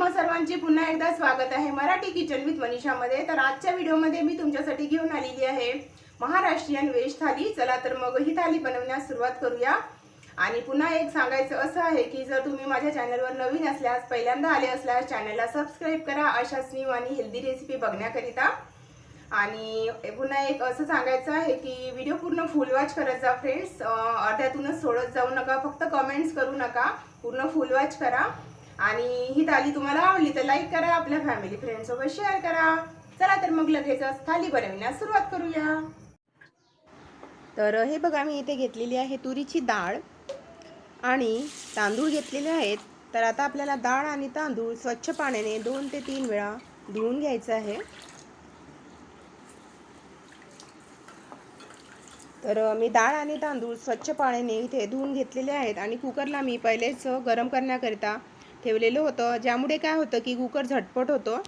तुम्हा सर्वांचे पुन्हा एकदा स्वागत आहे मराठी किचन विथ मनीषामध्ये तर आजच्या व्हिडिओमध्ये मी तुमच्यासाठी घेऊन आलेली आहे महाराष्ट्रीयन व्हेज थाली. चला तर मग ही थाली बनवण्यास सुरुवात करूया. आणि पुन्हा एक सांगायचं असं आहे की जर तुम्ही माझ्या चॅनलवर नवीन असल्यास पहिल्यांदा आले असल्यास चॅनलला सबस्क्राईब करा. अशाच न्यू आणि हेल्दी रेसिपी बघण्याकरिता. आणि पुन्हा एक असं सांगायचं आहे की व्हिडिओ पूर्ण फुल वॉच करत जा फ्रेंड्स अर्ध्यातूनच सोडत जाऊ नका. फक्त कमेंट्स करू नका. पूर्ण फुल वॉच करा. आणि ही थाली तुम्हाला आवडली तर लाईक करा आपल्या फॅमिली फ्रेंड सोबत शेअर करा. चला तर मग लगेचच थाली बनविण्यास सुरुवात करूया. तर हे बघा मी इथे घेतलेली आहे तुरीची डाळ आणि तांदूळ घेतलेले आहेत. तर आता आपल्याला डाळ आणि तांदूळ स्वच्छ पाण्याने दोन ते तीन वेळा धुवून घ्यायचं आहे. तर मी डाळ आणि तांदूळ स्वच्छ पाण्याने इथे धुवून घेतलेले आहेत आणि कुकरला मी पहिलेच गरम करण्याकरिता ठेवलेलं होतं. ज्यामुळे काय होतं की कुकर झटपट होतो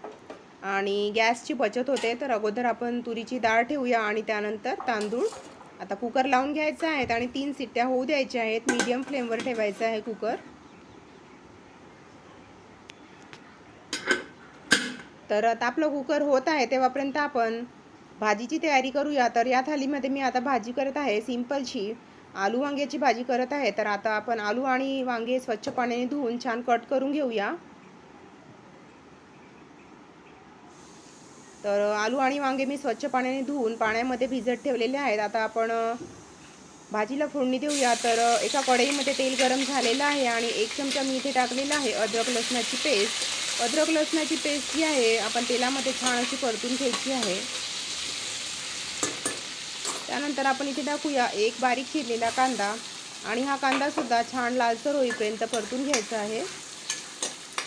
आणि गॅसची बचत होते. तर अगोदर आपण तुरीची डाळ ठेवूया आणि त्यानंतर तांदूळ आता कुकर लावून घ्यायचा आहेत आणि तीन सिट्ट्या होऊ द्यायच्या आहेत. मीडियम फ्लेमवर ठेवायचं आहे कुकर. तर आता आपलं कुकर होत आहे तेव्हापर्यंत आपण भाजीची तयारी करूया. तर या थालीमध्ये मी आता भाजी करत आहे सिंपलशी. आलू वांग्याची भाजी करत आहे तर आता आपण आलू आणि वांगे स्वच्छ पाण्याने धुवून छान कट करून घेऊया. तर आलू आणि वांगे मी स्वच्छ पाण्याने धुवून पाण्यामध्ये भिजत ठेवलेले आहेत. आता आपण भाजीला फोडणी देऊया. तर एका कढईमध्ये तेल गरम झालेलं आहे आणि एक चमचा मी इथे टाकलेला आहे अद्रक लसणाची पेस्ट. अद्रक लसणाची पेस्ट जी आहे आपण तेलामध्ये छान अशी परतून घ्यायची आहे. त्यानंतर आपण इथे टाकूया एक बारीक चिरलेला कांदा. आणि हा कांदासुद्धा छान लालसर होईपर्यंत परतून घ्यायचा आहे.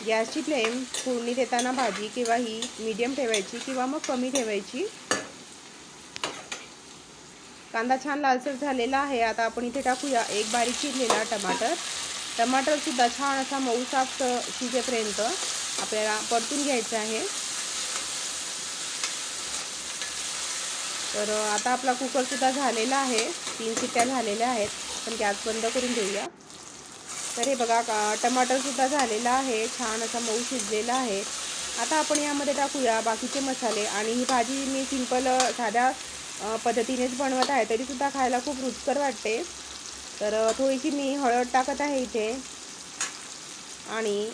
गॅसची फ्लेम फोडणी देताना भाजी किंवा ही मीडियम ठेवायची किंवा मग कमी ठेवायची. कांदा छान लालसर झालेला आहे. आता आपण इथे टाकूया एक बारीक चिरलेला टमाटर. टमाटरसुद्धा छान असा मऊ साफ शिजेपर्यंत आपल्याला परतून घ्यायचं आहे. तर आता आपला कुकरसुद्धा झालेला आहे. तीन शिट्ट्या झालेल्या आहेत. पण गॅस बंद करून देऊया. तर हे बघा का टमाटरसुद्धा झालेला आहे. छान असा मऊ शिजलेला आहे. आता आपण यामध्ये टाकूया बाकीचे मसाले. आणि ही भाजी मी सिंपल साध्या पद्धतीनेच बनवत आहे. तरीसुद्धा खायला खूप रुचकर वाटते. तर थोडीशी मी हळद टाकत आहे इथे. आणि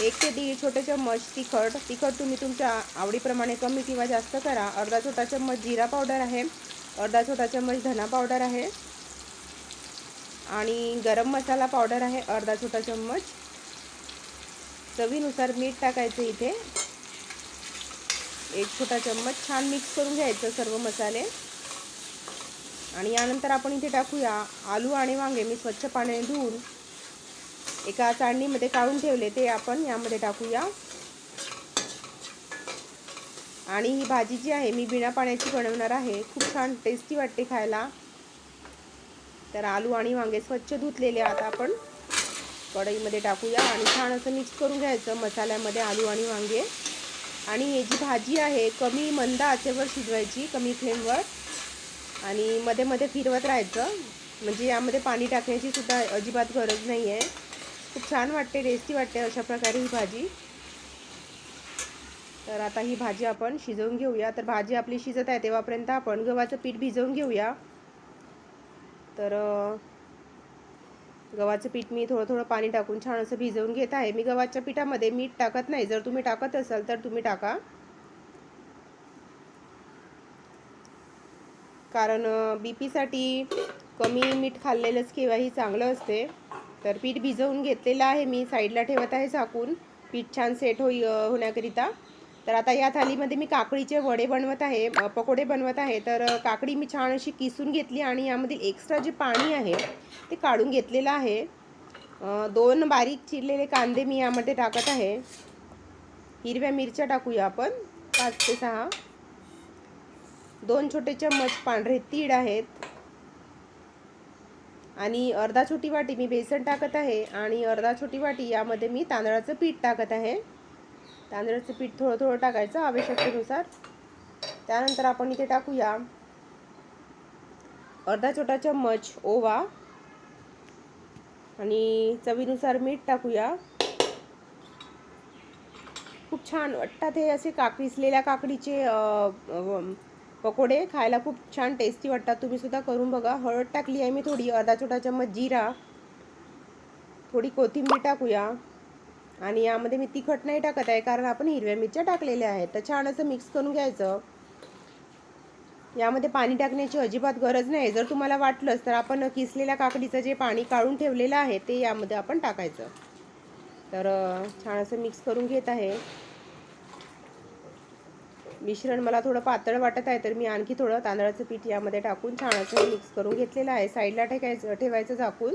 एक ते दीड छोटे चम्मच तिखट. तिखट तुम्ही तुमच्या आवडीप्रमाणे कमी किंवा जास्त करा. अर्धा छोटा चम्मच जिरा पावडर आहे. अर्धा छोटा चम्मच धना पावडर आहे. आणि गरम मसाला पावडर आहे. अर्धा छोटा चम्मच. चवीनुसार मीठ टाकायचं इथे. एक छोटा चम्मच छान मिक्स करून घ्यायचं सर्व मसाले. आणि यानंतर आपण इथे टाकूया आलू आणि वांगे. मी स्वच्छ पाण्याने धुवून एका चाळणीमध्ये काढून ठेवले ते आपण यामध्ये टाकूया. आणि ही भाजी जी आहे मी बिना पाण्याची बनवणार आहे. खूप छान टेस्टी वाटते खायला. तर आलू आणि वांगे स्वच्छ धुतलेले आता आपण कढईमध्ये टाकूया आणि छान असं मिक्स करून घ्यायचं मसाल्यामध्ये आलू आणि वांगे. आणि ही जी भाजी आहे कमी मंद आचेवर शिजवायची कमी फ्लेमवर. आणि मध्ये मध्ये फिरवत राहायचं. म्हणजे यामध्ये पाणी टाकण्याची सुद्धा अजिबात गरज नाही आहे खूप छान वाटते टेस्टी वाटते अशा प्रकारे ही भाजी. तर आता ही भाजी आपण शिजवून घेऊया. तर भाजी आपली शिजत आहे तेव्हापर्यंत आपण गव्हाचं पीठ भिजवून घेऊया. तर गव्हाचं पीठ मी थोडं थोडं पाणी टाकून छान असं भिजवून घेत आहे. मी गव्हाच्या पिठामध्ये मीठ टाकत नाही. जर तुम्ही टाकत असाल तर तुम्ही टाका. कारण बी पीसाठी कमी मीठ खाल्लेलंच केव्हाही चांगलं असते. तर पीठ भिजवून घेतलेलं आहे मी. साईडला ठेवत आहे झाकून. पीठ छान सेट होई होण्याकरिता. तर आता या थालीमध्ये मी काकडीचे वडे बनवत आहे पकोडे बनवत आहे. तर काकडी मी छान अशी किसून घेतली आणि यामधील एक्स्ट्रा जे पाणी आहे ते काढून घेतलेलं आहे. दोन बारीक चिरलेले कांदे मी यामध्ये टाकत आहे. हिरव्या मिरच्या टाकूया आपण पाच ते सहा. दोन छोटे चम्मच पांढरे तीळ आहेत. आणि अर्धा छोटी वाटी मी बेसन टाकत आहे आणि अर्धा छोटी वाटी यामध्ये मी तांदळाचं पीठ टाकत आहे. तांदळाचं पीठ थोडं थोडं टाकायचं आवश्यकतेनुसार. त्यानंतर आपण इथे टाकूया अर्धा छोटा चम्मच ओवा. आणि चवीनुसार मीठ टाकूया. खूप छान वाटतात हे असे काक पिसलेल्या काकडीचे पकोडे खायला खूप छान टेस्टी वाटतात. तुम्ही सुद्धा करून बघा. हळद टाकली आहे मी थोडी. अर्धा छोटा चम्मच जिरा थोडी कोथिंबीर टाकूया. आणि यामध्ये मी तिखट नाही टाकत आहे कारण आपण हिरव्या मिरच्या टाकलेल्या आहेत. तर छान असं मिक्स करून घ्यायचं. यामध्ये पाणी टाकण्याची अजिबात गरज नाही. जर तुम्हाला वाटलंच तर आपण किसलेल्या काकडीचं जे पाणी काढून ठेवलेलं आहे ते यामध्ये आपण टाकायचं. तर छान असं मिक्स करून घेत आहे. मिश्रण मला थोडं पातळ वाटत आहे तर मी आणखी थोडं तांदळाचं पीठ यामध्ये टाकून छान असं मिक्स करून घेतलेलं आहे. साईडला ठेकायचं ठेवायचं झाकून.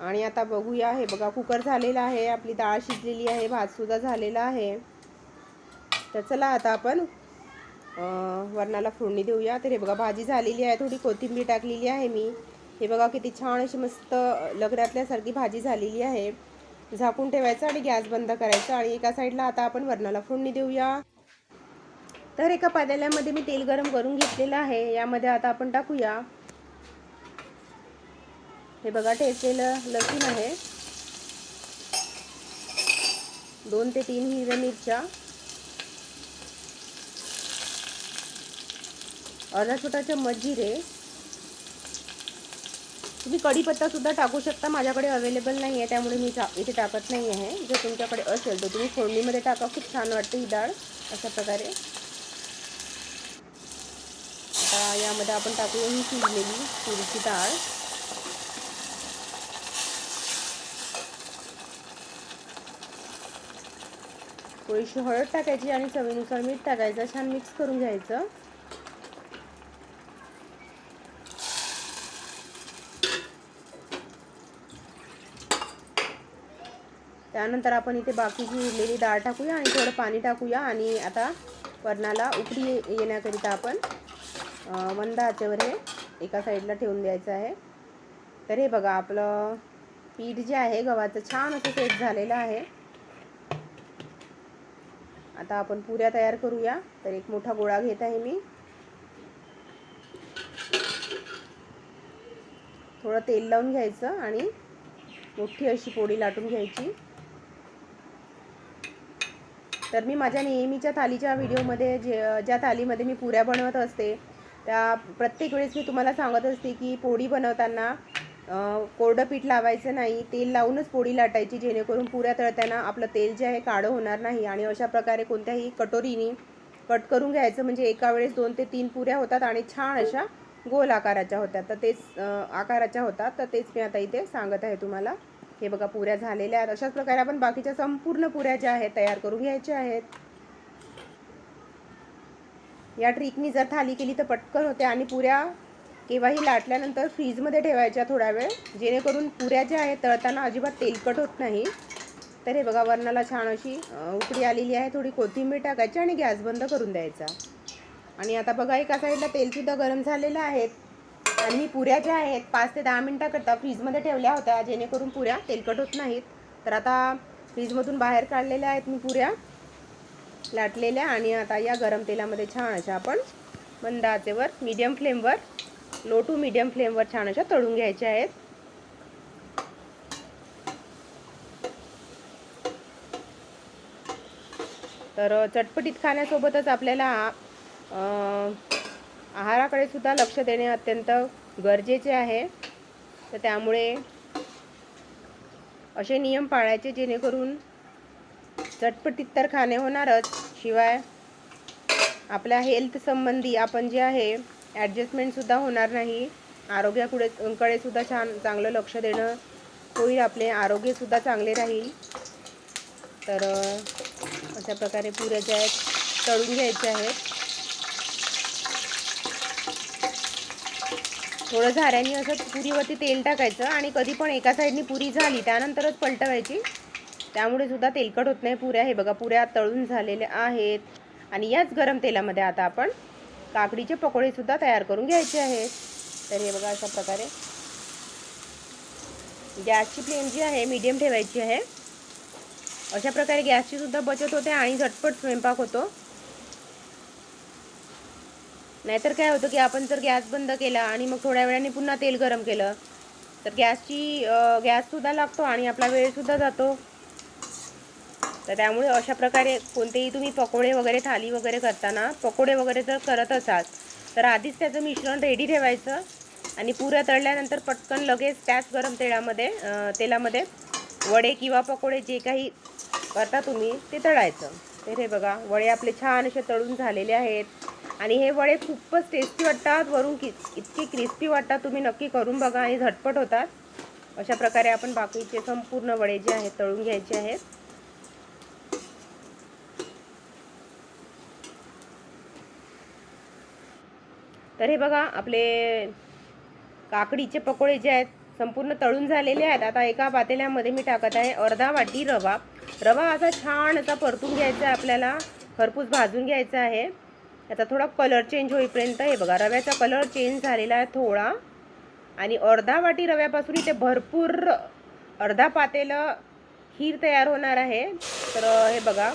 आणि आता बघूया हे बघा कुकर झालेला आहे आपली डाळ शिजलेली आहे भातसुद्धा झालेला आहे. तर चला आता आपण वरणाला फोडणी देऊया. तर हे बघा भाजी झालेली आहे थोडी कोथिंबीर टाकलेली आहे मी. हे बघा किती छान अशी मस्त लग्नातल्यासारखी भाजी झालेली आहे. झाकून ठेवायचं आणि गॅस बंद करायचा आणि एका साईडला आता आपण वरणाला फोडणी देऊया. तर एका पातेल्यामध्ये मी तेल गरम करून घेतलेलं आहे. यामध्ये आता आपण टाकूया. हे बघा ठेचलेलं लसूण आहे. दोन ते तीन हिरव्या मिरच्या. अर्धा छोटा चम्मच जिरे. तुम्ही कढीपत्ता सुद्धा टाकू शकता. माझ्याकडे अवेलेबल नाही आहे त्यामुळे मी टा इथे टाकत नाही आहे जर तुमच्याकडे असेल तर तुम्ही फोडणीमध्ये टाका. खूप छान वाटते ही डाळ अशा प्रकारे. आता यामध्ये आपण टाकूया ही शिजलेली तुरीची डाळ. थोडीशी हळद टाकायची आणि चवीनुसार मीठ टाकायचं. छान मिक्स करून घ्यायचं. त्यानंतर आपण इथे बाकीची उरलेली डाळ टाकूया आणि थोडं पाणी टाकूया आणि आता वरणाला उकडी ये- येण्याकरिता आपण अं, मंद आचेवर हे एका साईडला ठेवून द्यायचं आहे. तर हे बघा आपलं पीठ जे आहे गव्हाचं छान असं सेट झालेलं आहे. आता आपण पुऱ्या तयार करूया. तर एक मोठा गोळा घेत आहे मी. थोडं तेल लावून घ्यायचं आणि मोठी अशी पोळी लाटून घ्यायची. तर मी माझ्या नेहमीच्या थालीच्या व्हिडिओमध्ये जे ज्या थालीमध्ये मी पुऱ्या बनवत असते त्या प्रत्येक वेळेस मी तुम्हाला सांगत असते की पोळी बनवताना कोरडं पीठ लावायचं नाही तेल लावूनच पोळी लाटायची जेणेकरून पुऱ्या तळताना आपलं तेल जे आहे काळं होणार नाही आणि अशा प्रकारे कोणत्याही कटोरीने कट करून घ्यायचं. म्हणजे एका वेळेस दोन ते तीन पुऱ्या होतात आणि छान अशा गोल आकाराच्या होत्या तर तेच आकाराच्या होतात. तर तेच मी आता इथे सांगत आहे तुम्हाला. हे बघा पुऱ्या झालेल्या आहेत. अशाच प्रकारे आपण बाकीच्या संपूर्ण पुऱ्या ज्या आहेत तयार करून घ्यायच्या आहेत. या ट्रिकनी जर थाली केली तर पटकन होते आणि पुऱ्या केव्हाही लाटल्यानंतर फ्रीजमध्ये ठेवायच्या थोडा वेळ. जेणेकरून पुऱ्या ज्या आहेत तळताना अजिबात तेलकट होत नाही. तर हे बघा वरणाला छान अशी उकडी आलेली आहे. थोडी कोथिंबीर टाकायची आणि गॅस बंद करून द्यायचा. आणि आता बघा एका साईडला तेलसुद्धा गरम झालेलं आहे. आणि पुऱ्या ज्या आहेत पाच ते दहा मिनटाकरता फ्रीजमध्ये ठेवल्या होत्या जेणेकरून पुऱ्या तेलकट होत नाहीत. तर आता फ्रीजमधून बाहेर काढलेल्या आहेत मी पुऱ्या लाटलेल्या आणि आता या गरम तेलामध्ये छान अशा आपण मंद आचेवर मीडियम फ्लेमवर लो टू मीडियम फ्लेमवर छान अशा तळून घ्यायच्या आहेत. तर चटपटीत खाण्यासोबतच आपल्याला आहाराकडे सुद्धा लक्ष देणे अत्यंत गरजेचे आहे. तर त्यामुळे असे नियम पाळायचे जेणेकरून चटपटीत तर खाणे होणारच. शिवाय आपल्या हेल्थ संबंधी आपण जे आहे ॲडजस्टमेंटसुद्धा होणार नाही. आरोग्याकडे कडे सुद्धा छान चांगलं लक्ष देणं होईल. आपले आरोग्यसुद्धा चांगले राहील. तर अशा प्रकारे पुऱ्या ज्या आहेत तळून घ्यायच्या आहेत. थोडं झाऱ्याने असं पुरीवरती तेल टाकायचं आणि कधी पण एका साईडनी पुरी झाली त्यानंतरच पलटवायची. त्यामुळे सुद्धा तेलकट होत नाही पुऱ्या. हे बघा पुऱ्या तळून झालेल्या आहेत. आणि याच गरम तेलामध्ये आता आपण काकडीचे पकोडेसुद्धा तयार करून घ्यायचे आहेत. तर हे बघा अशा प्रकारे. गॅसची फ्लेम जी आहे मीडियम ठेवायची आहे. अशा प्रकारे गॅसची सुद्धा बचत होते आणि झटपट स्वयंपाक होतो. नाहीतर काय होतं की आपण जर गॅस बंद केला आणि मग थोड्या वेळाने पुन्हा तेल गरम केलं तर गॅसची गॅससुद्धा लागतो आणि आपला वेळसुद्धा जातो. तर त्यामुळे अशा प्रकारे कोणतेही तुम्ही पकोडे वगैरे थाली वगैरे करताना पकोडे वगैरे जर करत असाल तर आधीच त्याचं मिश्रण रेडी ठेवायचं आणि पुऱ्या तळल्यानंतर पटकन लगेच त्याच गरम तेलामध्ये तेलामध्ये वडे किंवा पकोडे जे काही करता तुम्ही ते तळायचं. तर हे बघा वडे आपले छान असे तळून झालेले आहेत. आणि हे वडे खूपच टेस्टी वाटतात. वरून कि इतके क्रिस्पी वाटतात. तुम्ही नक्की करून बघा आणि झटपट होतात. अशा प्रकारे आपण बाकीचे संपूर्ण वडे जे आहेत तळून घ्यायचे आहेत. तर हे बघा आपले काकडीचे पकोडे जे आहेत संपूर्ण तळून झालेले आहेत. आता एका पातेल्यामध्ये मी टाकत आहे अर्धा वाटी रवा. रवा असा छान असा परतून घ्यायचा आहे आपल्याला. खरपूस भाजून घ्यायचा आहे. याचा थोडा कलर चेंज होईपर्यंत हे बघा रव्याचा कलर चेंज झालेला आहे थोडा. आणि अर्धा वाटी रव्यापासून इथे भरपूर अर्धा पातेलं खीर तयार होणार आहे. तर हे बघा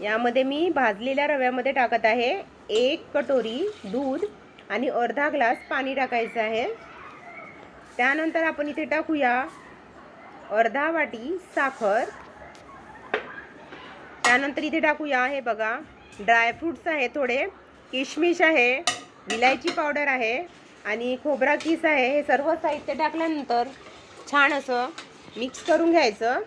यामध्ये मी भाजलेल्या रव्यामध्ये टाकत आहे एक कटोरी दूध आणि अर्धा ग्लास पाणी टाकायचं आहे. त्यानंतर आपण इथे टाकूया अर्धा वाटी साखर. त्यानंतर इथे टाकूया हे बघा ड्रायफ्रूट्स आहे थोडे किशमिश आहे विलायची पावडर आहे आणि खोबरा किस आहे. हे सर्व साहित्य टाकल्यानंतर छान असं मिक्स करून घ्यायचं.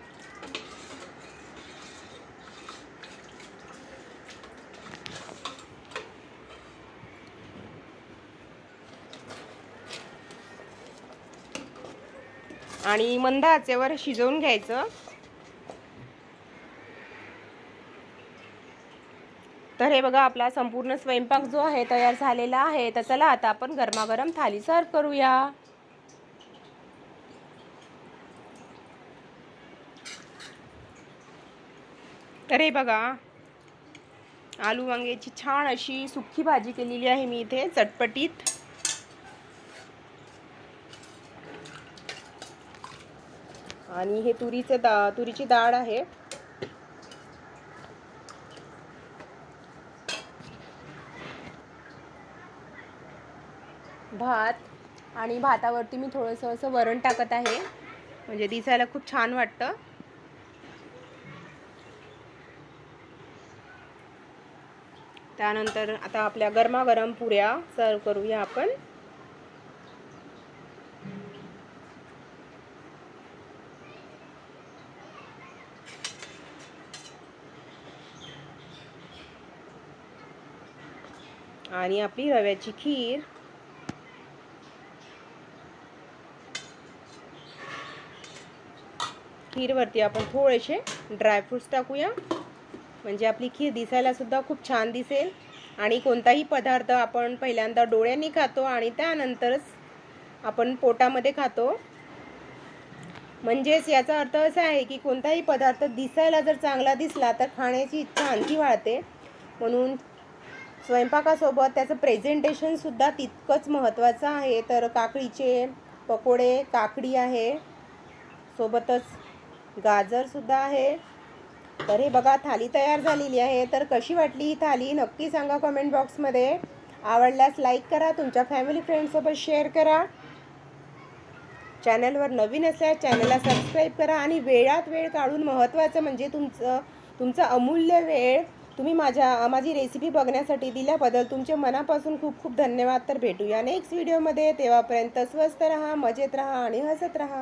आणि मंद आचेवर शिजवून घ्यायचं. तर हे बघा आपला संपूर्ण स्वयंपाक जो आहे तयार झालेला आहे. तर चला आता आपण गरमागरम थाली सर्व करूया. तर हे बघा आलू वांग्याची छान अशी सुक्की भाजी केलेली आहे मी इथे चटपटीत. आणि हे तुरीचं दा तुरीची डाळ आहे. भात आणि भातावरती मी थोडंसं असं वरण टाकत आहे. म्हणजे दिसायला खूप छान वाटतं. त्यानंतर आता आपल्या गरमागरम पुऱ्या सर्व करूया आपण. आणि आपली रव्याची खीर. खीरवरती आपण थोडेसे ड्रायफ्रूट्स टाकूया. म्हणजे आपली खीर दिसायलासुद्धा खूप छान दिसेल. आणि कोणताही पदार्थ आपण पहिल्यांदा डोळ्यांनी खातो आणि त्यानंतरच आपण पोटामध्ये खातो. म्हणजेच याचा अर्थ असा आहे की कोणताही पदार्थ दिसायला जर चांगला दिसला तर खाण्याची इच्छा आणखी वाढते. म्हणून स्वयंपाकासोबत त्याचं प्रेझेंटेशनसुद्धा तितकंच महत्त्वाचं आहे. तर काकडीचे पकोडे काकडी आहे. सोबतच गाजरसुद्धा आहे. तर हे बघा थाली तयार झालेली आहे. तर कशी वाटली ही थाली? नक्की सांगा कमेंट बॉक्समध्ये आवडल्यास लाईक करा तुमच्या फॅमिली फ्रेंडसोबत शेअर करा. चॅनलवर नवीन असल्यास चॅनलला सबस्क्राईब करा आणि वेळात वेळ काढून महत्त्वाचं म्हणजे तुमचं तुमचा अमूल्य वेळ तुम्ही माझ्या माझी रेसिपी बघण्यासाठी दिल्याबद्दल तुमचे मनापासून खूप खूप धन्यवाद. तर भेटूया नेक्स्ट व्हिडिओमध्ये तेव्हापर्यंत स्वस्त रहा मजेत रहा आणि हसत राहा.